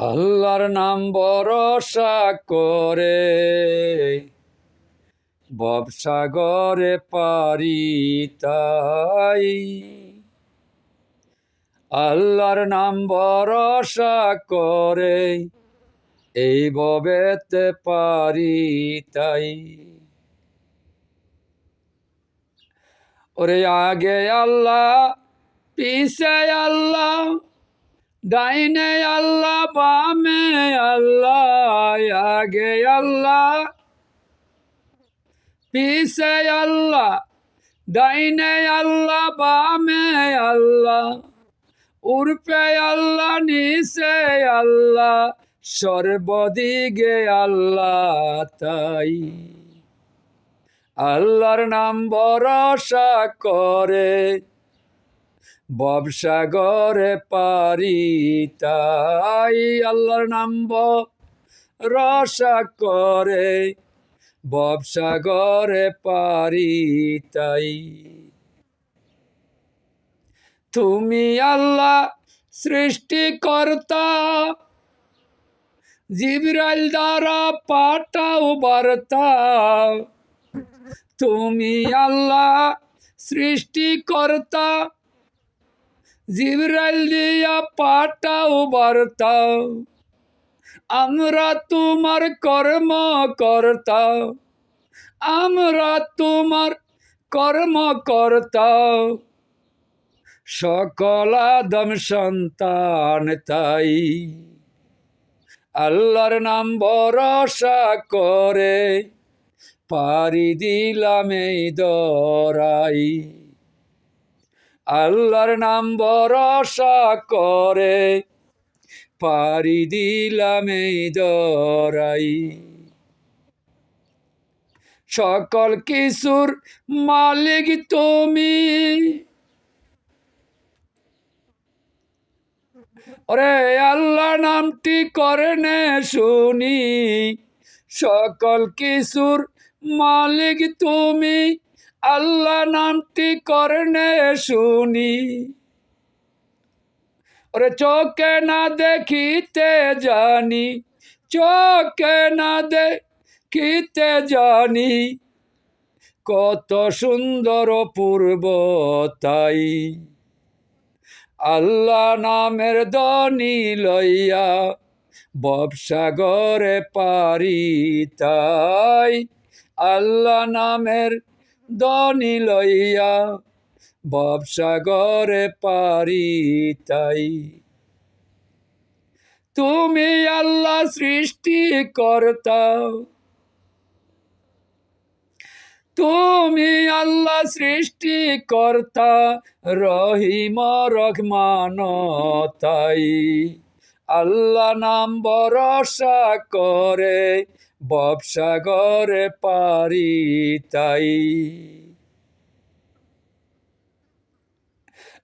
আল্লাহর নাম ভরসা করে। ববসাগরে পারি তাই। আল্লাহর নাম ভরসা করে, এই ববেতে পারি তাই। ওরে আগে আল্লাহ, পিছে আল্লাহ ডাইনে আল্লাহ, বামে আল্লাহ, আগে আল্লাহ। পিছে আল্লাহ ডাইনে আল্লাহ, বামে আল্লাহ। উর্পে আল্লাহ, নিচে আল্লাহ, সর্বদিকে আল্লাহ তাই। আল্লাহর নাম ভরসা করে ববসাগরে পারি তাই আল্লাহর নাম রসা করে ববসাগরে পারি তাই তুমি আল্লাহ সৃষ্টিকর্তা, জিবরাইল দ্বারা পাঠাও বার্তা। তুমি আল্লাহ সৃষ্টিকর্তা জিবরাইল দিয়া পাঠাও বার্তা। আমরা তোমার কর্ম কর্তা আমরা তোমার কর্ম কর্তা সকল আদম সন্তান তাই। আল্লাহর নাম ভরসা করে পারি দিলাম এই দরাই। আল্লাহর নাম ভরসা করে। পারি দিলাম এই দরাই সকল কিছুর মালিক তুমি। ওরে আল্লাহ নামটি করে নে শুনি। সকল কিছুর মালিক তুমি। আল্লাহ নামটি করনে শুনি। ওরে চোখে না দেখিতে জানি, চোখে না দেখিতে জানি, কত সুন্দর পূর্ব তাই। আল্লাহ নামের দনি লইয়া ববসাগরে পারি তাই। আল্লাহ নামের দনি লইয়া ববসাগরে পারি তাই। তুমি আল্লাহ সৃষ্টি কর্তা। তুমি আল্লাহ সৃষ্টি কর্তা, রহিম রহমান তাই। আল্লাহ নাম ভরসা করে ববসাগরে পারি তাই।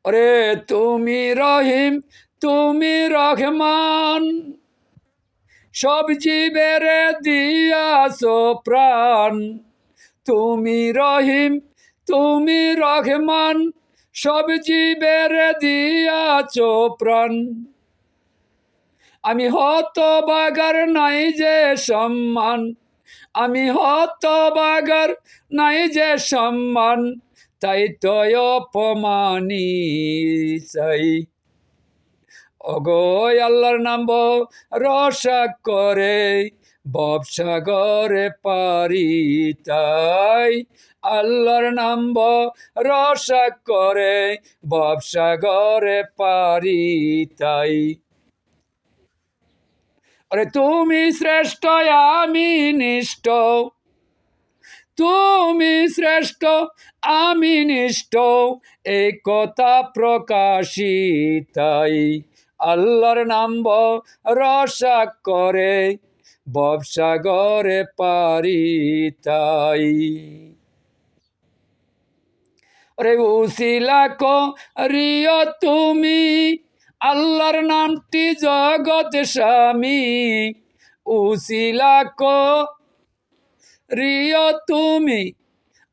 ওরে তুমি রহিম, তুমি রহমান, সব জীবের দিয়াছ প্রাণ। তুমি রহিম, তুমি রহমান, সব জীবের দিয়াছ প্রাণ। আমি হত বাগার নাই যে সম্মান। আমি হত বাগার নাই যে সম্মান। তাই তো অপমানি চাই। অগো আল্লাহর নাম রসা করে ববসাগরে পারি তাই। আল্লাহর নাম রসা করে ববসাগরে পারি তাই। আরে তুমি শ্রেষ্ঠ, আমি নিষ্ঠ। তুমি শ্রেষ্ঠ, আমি নিষ্ঠ এই কথা প্রকাশিতাই আল্লাহর নাম রসা করে ববসাগরে পারি তাই। রে উসিলা রিয় তুমি আল্লাহর নামটি জগৎ স্বামী। উসিলা রিয় তুমি।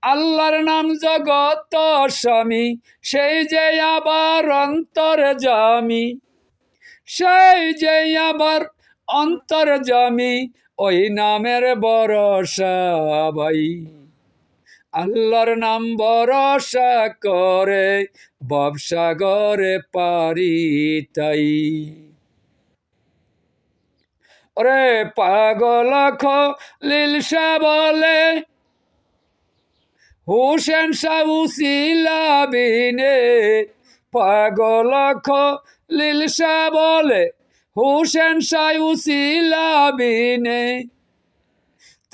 আল্লাহর নাম জগত স্বামী, সেই যে আবার অন্তর জামি। সেই যে আবার অন্তর জমি, ওই নামের ভরসা ভাই। আল্লাহর নাম ভরসা করে ব্যবসা করে পারি তাই। ওরে পাগল লিলসা বলে, হুসেন সাউসিলাবিনে পাগল লিলসা বলে, হুসেন সাউসিলাবিনে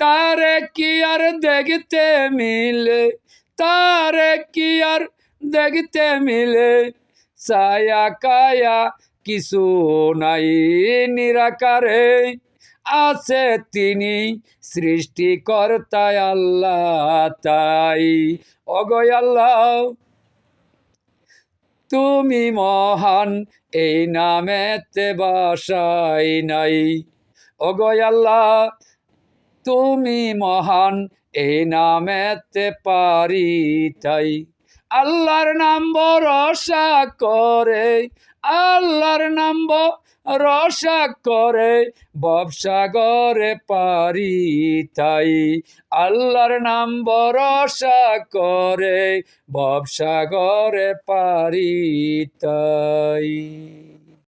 তারে কি আর দেখতে মিলে? তারে কি আর দেখতে মিলে? ছায়া কায়া কিছু নাই নিরাকারে। আছে তিনি সৃষ্টিকর্তায় আল্লাহ তাই। অগয় আল্লাহ, তুমি মহান, এই নামেতে বাসাই নাই। অগয় আল্লাহ তুমি মহান এই নামেতে পারি তাই আল্লাহর নাম রসা করে, আল্লাহর নাম রসা করে ব্যবসা করে পারি তাই আল্লাহর নাম রসা করে ব্যবসা করে পারি তাই